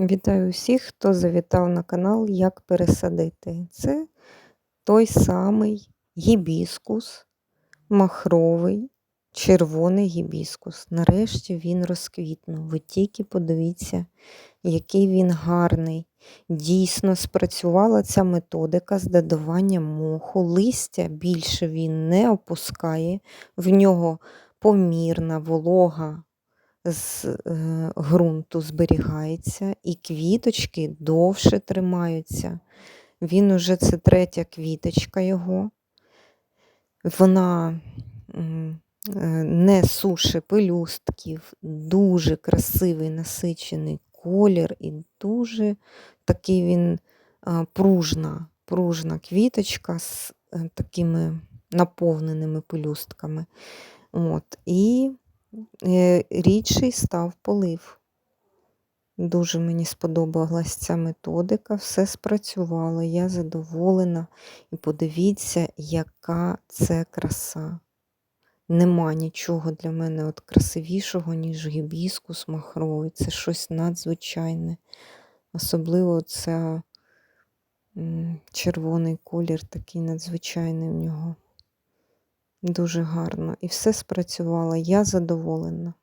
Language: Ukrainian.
Вітаю всіх, хто завітав на канал Як пересадити. Це той самий гібіскус, махровий, червоний гібіскус. Нарешті він розквітнув. Ви тільки подивіться, який він гарний. Дійсно спрацювала ця методика з додаванням моху. Листя більше він не опускає, в нього помірна волога з е, ґрунту зберігається, і квіточки довше тримаються. Він уже це третя квіточка його. Вона е, не суше пелюстків, дуже красивий насичений колір і дуже такий він а, пружна, пружна квіточка з е, такими наповненими пелюстками. От. І Е, рідший став полив. Дуже мені сподобалась ця методика, все спрацювало, я задоволена. І подивіться, яка це краса. Нема нічого для мене от красивішого, ніж гібіскус махровий. Це щось надзвичайне. Особливо це червоний колір такий надзвичайний в нього. Дуже гарно. І все спрацювало. Я задоволена.